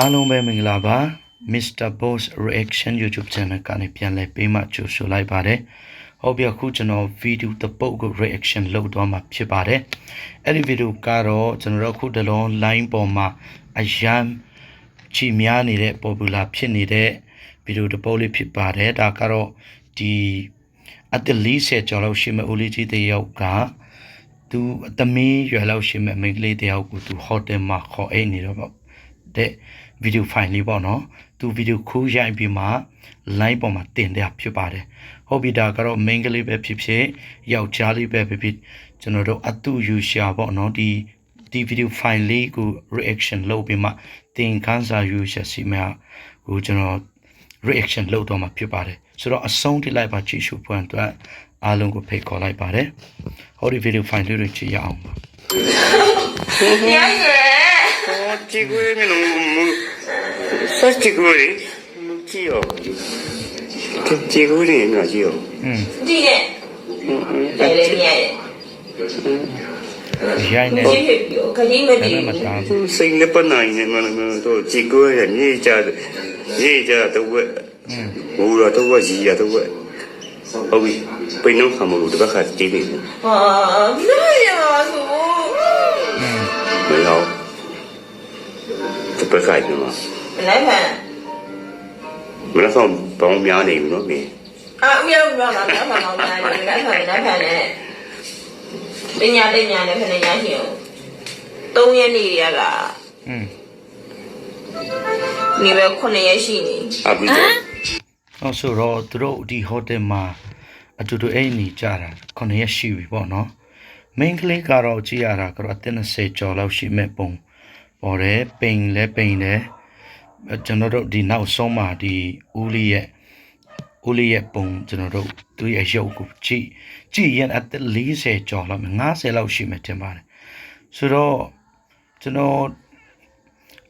အားလုံးပဲမင်္ဂလာပါ Mr. Boss Reaction YouTube Channel ကနေပြန်လည်ပေးမှကြိုဆိုလိုက်ပါတယ်။ဟုတ်ပြီအခုကျွန်တော်ဗီဒီယိုတစ်ပုတ်ကို reaction လုပ်သွားမှာဖြစ်ပါတယ်။အဲ့ဒီဗီဒီယိုကတော့ကျွန်တော်တို့အခုတလုံး line ပေါ်မှာအရန်ချီများနေတဲ့ popular ဖြစ်နေတဲ့ဗီဒီယိုတစ်ပုတ်လေးဖြစ်ပါတယ်။ဒါကတော့ဒီအသက်40ကျော်လောက်ရှိမဲ့ဦးလေးကြီးတစ်ယောက်ကသူအသမီးရွယ်လောက်ရှိမဲ့မိန်းကလေးတစ်ယောက်ကိုသူဟိုတယ်မှာခေါ်အိတ်နေတော့ပေါ့တဲ့ ဗီဒီယိုဖိုင်လေးပေါ့နော်သူဗီဒီယိုခူးရိုက်ပြီးမှ line ပေါ်မှာတင်တဲ့ဖြစ်ပါတယ်ဟုတ်ပြီဒါကတော့ main ကလေးပဲဖြစ်ဖြစ်ယောက်ျားလေးပဲဖြစ်ဖြစ်ကျွန်တော်တို့အတူယူရှာပေါ့နော်ဒီဒီဗီဒီယိုဖိုင်လေးကို reaction လုပ်ပြီးမှတင်ခန်းစာယူရှာစီမှာကိုကျွန်တော် reaction လုပ်တော့မှာဖြစ်ပါတယ်ဆိုတော့အဆုံးထိလိုက်ပါကြည့်ရှုဖွင့်အတွက်အားလုံးကိုဖိတ်ခေါ်လိုက်ပါတယ်ဟောဒီဗီဒီယိုဖိုင်လေးတွေကြည့်ရအောင်ပါ你还 Satchiguri no mu Satchiguri mu kiyo. Satchiguri no kiyo. Hmm. Dile. Dile miye. ရိုင်းနေခရင်မတည်ဘူးစိတ်နဲ့ပနိုင်နေမှာတော့ကြည်ကိုရမြေကြမြေကြတော့ဝက်ဘူးတော့တော့ဝက်ကြီးရတော့ဝက်ဟုတ်ပြီပိန်တော့ခမလို့တပတ်ခါကြည့်နေဟာနားရပါဆိုမရော ပတ်ဆိုင်နေမှာမနိုင်ခံမနက်ဆောင်ပေါင်းများနေပြီနော်မင်းအာဦးရောက်ပြောတာမနက်ဆောင်ပေါင်းများနေမနက်ဆောင်မနက်ခံနဲ့ပညာပညာနဲ့ခဏရရှိအောင်၃ရက်နေရတာอืมနေပဲ9ရက်ရှိနေအဘိဓမ္မာနောက်ဆိုတော့သူတို့ဒီဟိုတယ်မှာအတူတူအိမ်နေကြတာ9ရက်ရှိပြီပေါ့နော် main ကလေးကတော့ကြည့်ရတာကတော့အသက်20ကျော်လောက်ရှိမဲ့ပုံ ပေါ်တယ်ပိန်လဲပိန်တယ်အဲကျွန်တော်တို့ဒီနောက်ဆုံးမှာဒီဦးလေးရဲ့ဦးလေးရဲ့ပုံကျွန်တော်တို့သူရဲ့ရုပ်ကိုကြည့်ကြည့်ရင်အသက်40ကျော်လောက်50လောက်ရှိမှတင်ပါတယ်ဆိုတော့ကျွန်တော်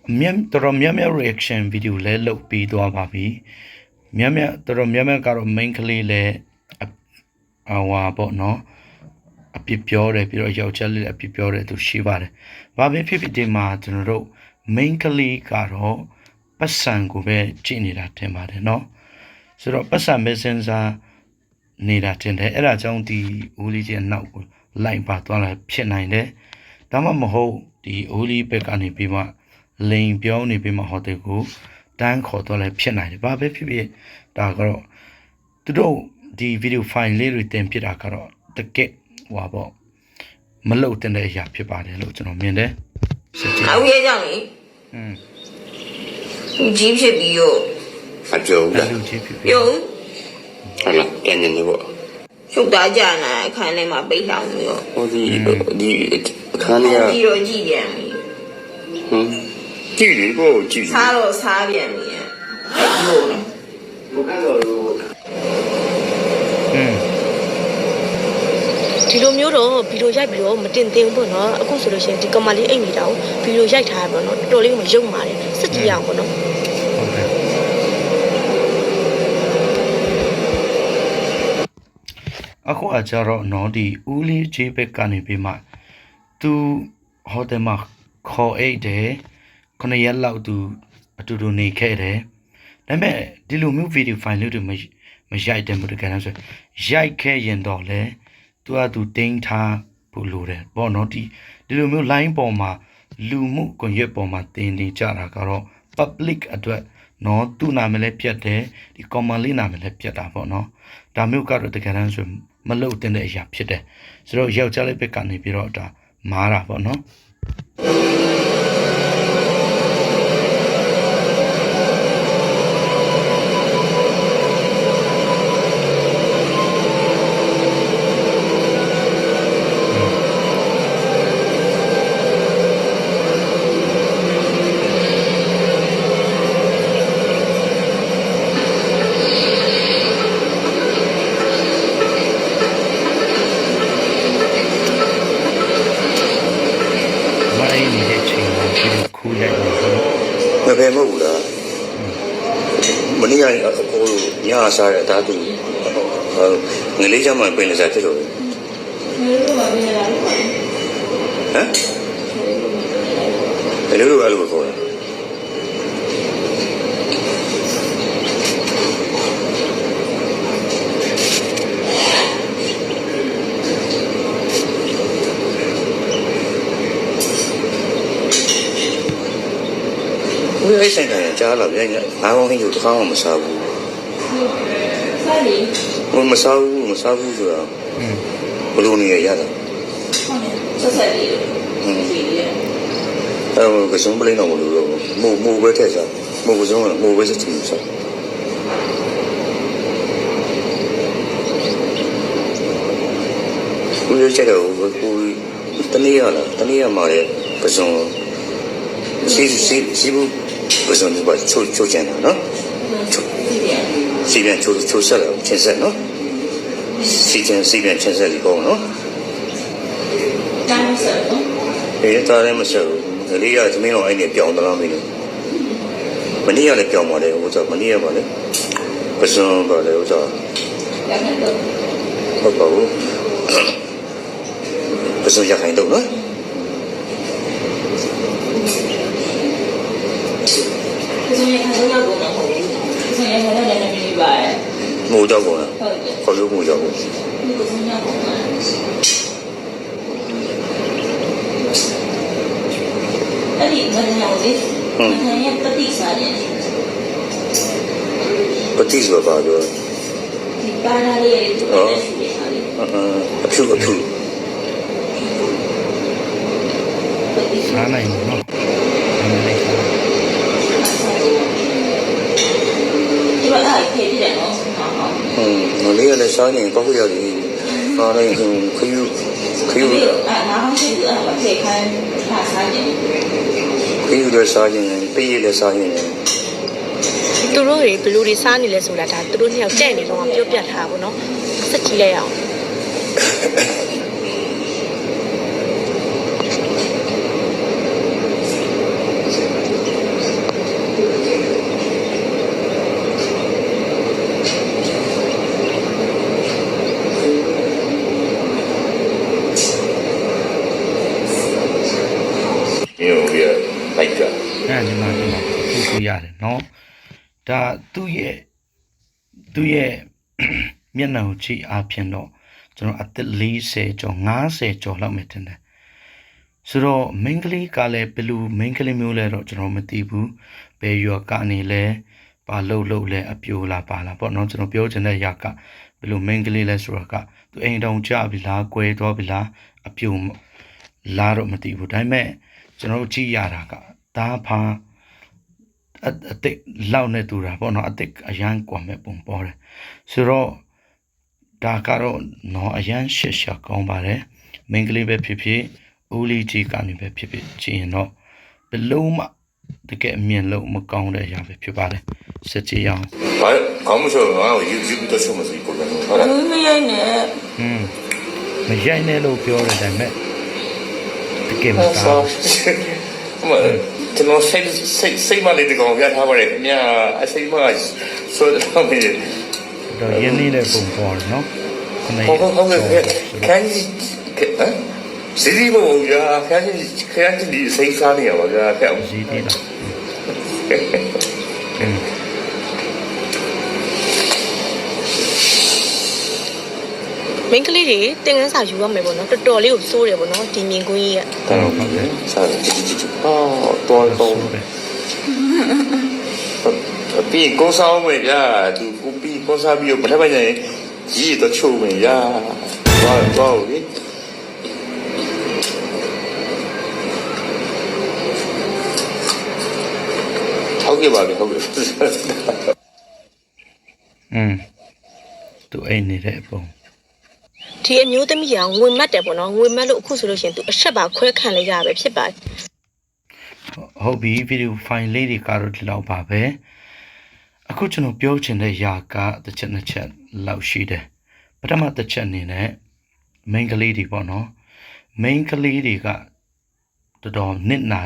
အမြင်တော်တော်များများ reaction video လဲလုပ်ပြီးသွားပါပြီများများတော်တော်များများကတော့ main ကလေးလဲအအဟွာပေါ့နော် အပြစ်ပြောတယ်ပြီးတော့ယောက်ျားလေးလည်းအပြစ်ပြောတယ်သူရှိပါတယ်။ဘာပဲဖြစ်ဖြစ်ဒီမှာကျွန်တော်တို့ main ကလေးကတော့ပတ်စံကိုပဲကြည့်နေတာထင်ပါတယ်เนาะ။ဆိုတော့ပတ်စံပဲစဉ်းစားနေတာထင်တယ်အဲ့ဒါကြောင့်ဒီဦးလေးကြီးအနောက်ကိုလိုက်ပါသွားလာဖြစ်နိုင်တယ်။ဒါမှမဟုတ်ဒီဦးလေးဘက်ကနေပြီးမှလိန်ပြောနေပြီးမှဟိုတယ်ကိုတန်းခေါ်သွားလဲဖြစ်နိုင်တယ်။ဘာပဲဖြစ်ဖြစ်ဒါကတော့ သူတို့ဒီဗီဒီယိုဖိုင်လေးတွေတင်ပြတာကတော့တကယ် ဟွာပေါ့မလုံတင်တဲ့အရာဖြစ်ပါတယ်လို့ကျွန်တော်မြင်တယ်ဆက်ကြည့်အောင်ရဲကြောင့်လေอืมလူကြီးဖြစ်ပြီးတော့အကျိုးလားလူကြီးဖြစ်ပြီးရုံဟုတ်လားတန်နေလို့ပေါ့ချုပ်သားကြနာအခန်းထဲမှာပိတ်ဆောင်ပြီးတော့ဟိုဒီဒီအခန်းထဲကပြီးတော့ကြည့်ပြန်ပြီဟမ်ကြည့်လေကိုကြည့်စားတော့စားပြန်ပြီဟုတ်လားဘုကတော့ ဒီလိုမျိုးတော့ဗီဒီယိုရိုက်ပြီးတော့မတင်သင့်ဘူးပေါ့နော်အခုဆိုလို့ရှိရင်ဒီကမလေးအိတ်နေတာကိုဗီဒီယိုရိုက်ထားရပါတော့တော်တော်လေးကိုမယုံပါတယ်စစ်ကြည့်ရအောင်ပေါ့နော်ဟုတ်တယ်အခုအကြတော့နော်ဒီဦးလေးကြီးဘက်ကနေပြီးမှသူဟိုတယ်မှာခေါ်အိတ်တယ်ခုနှစ်ရက်လောက်သူအတူတူနေခဲ့တယ်ဒါပေမဲ့ဒီလိုမျိုးဗီဒီယိုဖိုင်လေးတွေမမရိုက်တယ်ဘူးတကယ်လို့ဆိုရိုက်ခဲ့ရင်တော့လေ သူကသူတင်းထားဖို့လိုတယ်ပေါ့နော်ဒီဒီလိုမျိုး line ပေါ်မှာလူမှုကွန်ရက်ပေါ်မှာတင်နေကြတာကတော့ public အတွက်နော်သူ့နာမည်လည်းပြတ်တယ်ဒီ common လေးနာမည်လည်းပြတ်တာပေါ့နော်ဒါမျိုးကတော့တကယ်တမ်းဆိုမလုံတင်တဲ့အရာဖြစ်တယ်ဆိုတော့ယောက်ျားလေးဘက်ကနေပြီးတော့ဒါမားတာပေါ့နော် မနေ့ကအကိုညစားတဲ့ဒါသူငလေးချမ်းမှပြင်နေစားဖြစ်လို့ဟမ်ဘယ်လိုလဲအဲ့လိုခေါ်လဲ ဦးလေး ဆိုင်ခံရကြားလာပြန်ငါးကောင်းဟင်းကိုတစ်ခါမှမစားဘူးစားလေဘုမစားဘူးမစားဘူးဆိုတာဘလို့နေရရတာဆက်ဆက်လေးအဲကစုံပလင်းတော့မလို့တော့မို့မို့ပဲထက်စားမို့ကစုံကမို့ပဲစစ်ချင်စားဦးရချက်တော့ကိုတနေ့ရလားတနေ့ရမှာလေကစုံစီစီစီဘူး ကစုံဒီပါချိုချိုချင်တာနော်ဒီပြန်စီပြန်ချိုချိုဆက်တော့ချင်းဆက်နော်စီချင်စီပြန်ချင်းဆက်ဒီကောင်းနော်တန်းဆက်နော်ဒီသားလည်းမဆက်ဘူးဒီလေးကသမီးတော်အဲ့ဒီပြောင်းတော့မင်းမနေ့ကလည်းပြောင်းပါတယ်ဟိုဆိုမနေ့ကပါလေပစုံပါလေဟိုဆိုရမယ်တော့ဟုတ်ပါဘူးပစုံရခိုင်တော့နော် ဒီစနေခါတော့ရောက်ကုန်တော့ဟုတ်ဒီစနေခါတော့လည်းနေပြီပါရဲ့ ကြောက်ကုန်လားခေါ်လို့မှုကြောက်ကုန်အဲ့ဒီဘာညာလေးဘာညာပတိစာတယ်ပတိစာပါပြောဒီပါရလေးဟုတ်အဖြူအဖြူနားနိုင်နော်ဒီမှာအဲ့ဖြစ်တယ်နော် ဟာဟာဟွန်းမလေးကလည်းစားနေကောက်ရည်စားနေခယူခယူခယူဒီအဲ့ငါဟောင်းရှိတယ်အဲ့မှာဖေခိုင်းထားစားတယ်ခယူလည်းစားရင်ပေးရလည်းစားရင်သူတို့တွေဘယ်လိုတွေစားနေလဲဆိုတာဒါသူတို့နှစ်ယောက်တဲ့နေတော့ပြောပြထားပါဘောနော်စက်ကြည့်လိုက်အောင် ညိုရလိုက်ကြ အဲ့ဒီမှာဒီမှာသူ့ နော်ဒါသူ့ရဲ့သူ့ရဲ့မျက်နှာကိုကြည့်အားဖြင့်တော့ကျွန်တော်အသက်40ကျော်50ကျော်လောက်မှတင်တယ်ဆိုတော့မင်းကလေးကလည်းဘယ်လိုမင်းကလေးမျိုးလဲတော့ကျွန်တော်မသိဘူးဘယ်ရွာကနေလဲဘာလှုပ်လှုပ်လဲအပြိုလားပါလားပေါ့နော်ကျွန်တော်ပြောချင်တဲ့အရာကဘယ်လိုမင်းကလေးလဲဆိုတော့ကသူအိမ်တောင်ကြပြီလား၊ကွဲသွားပြီလားအပြိုလားတော့မသိဘူးဒါပေမဲ့ကျွန်တော်ကြည့်ရတာကဒါဘာ အအတိတ်လောက်နေတူတာပေါ့နော်အတိတ်အရန်ကွာမဲ့ပုံပေါ်တယ်ဆိုတော့ဒါကတော့နော်အရန်ရှက်ရှာကောင်းပါတယ်မိန်းကလေးပဲဖြစ်ဖြစ်ဦးလေးကြီးကနေပဲဖြစ်ဖြစ်ကြည့်ရင်တော့ဘယ်လုံးမှတကယ်အမြင်လုံးမကောင်းတဲ့အရာပဲဖြစ်ပါတယ်စကြည့်ရအောင်ဘာကောင်းမဆိုငါ့ကိုယူယူပြီးတော့ရှုံးမစီပုံစံဟုတ်လားမရိုက်နဲ့อืมမရိုက်နဲ့လို့ပြောတယ်ဒါပေမဲ့တကယ်မဟုတ်ကောဆောင်းမ ကျွန်တော်စိတ်စိတ်စိတ်မလေးတကောင်ပြထားပါတယ်မြာအစိတ်မဆိုတော့မင်းတော့ရင်းနှီးတဲ့ပုံပေါ်တယ်နော်ခဏဟုတ်ဟုတ်ဟုတ်ကဲ့ခန်းကြီးဟမ်စီဒီဘောရခန်းကြီးခန်းကြီးဒီစိတ်စားနေရပါဗျာဖျောက်ဇီးသေးလားอืม မိန်းကလေးတွေတင်ကန်းစာယူရမယ်ပေါ့နော်တော်တော်လေးကိုစိုးတယ်ပေါ့နော်ဒီမြင်ကွင်းကြီးကတော်ဟုတ်တယ်စားကြည့်ကြည့်ကြည့်အော်တော်တော်ဆိုပဲပြီးကိုစားအောင်မယ်ဗျာသူကိုပြီးကိုစားပြီးတော့မထပ်ပါနဲ့ကြီးတော့ချိုးမယ်ဗျာတော့တော့လေဟုတ်ကဲ့ပါဗျဟုတ်ကဲ့อืมသူအိမ်နေတဲ့အပုံ ဒီအမျိုးသမီးကငွေမတ်တယ်ပေါ့နော်ငွေမတ်လို့အခုဆိုလို့ရှိရင်သူအဆက်ပါခွဲခံလိုက်ရပဲဖြစ်ပါတယ်ဟုတ်ပြီဗီဒီယိုဖိုင်လေးတွေကတော့ဒီလောက်ပါပဲအခုကျွန်တော်ပြောချင်တဲ့ຢာကတစ်ချက်နှစ်ချက်လောက်ရှိတယ်ပထမတစ်ချက်အနေနဲ့မိန်းကလေးတွေပေါ့နော်မိန်းကလေးတွေကတော်တော်နစ်နာ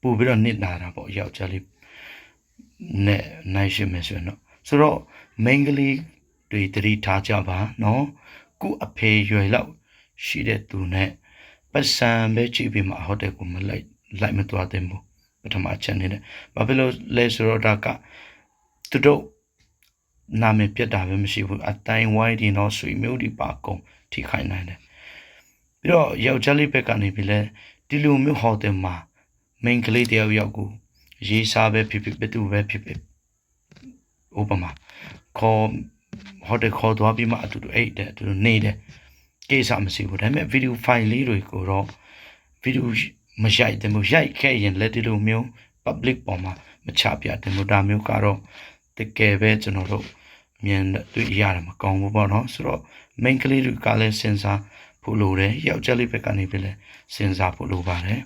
ပူပြီးတော့နစ်နာတာပေါ့ယောက်ျားလေးနဲ့နိုင်ရှိမယ်ဆိုရင်တော့ဆိုတော့မိန်းကလေးတွေတတိထားကြပါနော် ကုအဖေရွယ်လောက်ရှိတဲ့သူနဲ့ပတ်စံပဲကြည့်ပြီးမှဟိုတယ်ကိုမလိုက်လိုက်မသွားသင့်ဘူးပထမအချက်အနေနဲ့ဘာဖြစ်လို့လဲဆိုတော့ဒါကသူတို့နာမည်ပြတ်တာပဲမရှိဘူးအတိုင်းဝိုင်းဒီတော့ဆွေမျိုးဒီပါကုန်ထိခိုက်နိုင်တယ်ပြီးတော့ယောက်ျားလေးဘက်ကနေပြီးလဲဒီလိုမျိုးဟော်တယ်မှာမိန်းကလေးတယောက်ယောက်ကိုရေးစားပဲဖြစ်ဖြစ်ဘယ်သူပဲဖြစ်ဖြစ်ဥပမာခေါ် ဟိုတယ်ခေါ်သွားပြီးမှအတူတူအိတ်တယ်အတူတူနေတယ်ကိစ္စမရှိဘူးဒါပေမဲ့ဗီဒီယိုဖိုင်လေးတွေကိုတော့ဗီဒီယိုမရိုက်တယ်မရိုက်ခဲ့ရင်လက်ဒီလိုမျိုး public ပေါ်မှာမချပြတယ်မို့ဒါမျိုးကတော့တကယ်ပဲကျွန်တော်တို့မြင်တွေ့ရတယ်မကောင်းဘူးပေါ့နော်ဆိုတော့ main ကလေးတွေကလည်းစဉ်းစားဖို့လိုတယ်ယောက်ျားလေးဘက်ကနေပြီးလဲစဉ်းစားဖို့လိုပါတယ်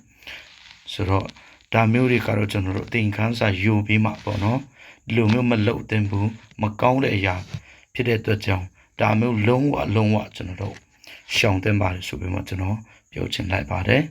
ဆိုတော့ဒါမျိုးတွေကတော့ကျွန်တော်တို့အသင်ခန်းစာယူပြီးမှပေါ့နော်ဒီလိုမျိုးမလုပ်သင့်ဘူးမကောင်းတဲ့အရာ ဖြစ်တဲ့အတွက်ကြောင့်ဒါမျိုးလုံးဝလုံးဝကျွန်တော်တို့ရှောင်သင့်ပါတယ်ဆိုပြီးမှကျွန်တော်ပြောချင်လိုက်ပါတယ်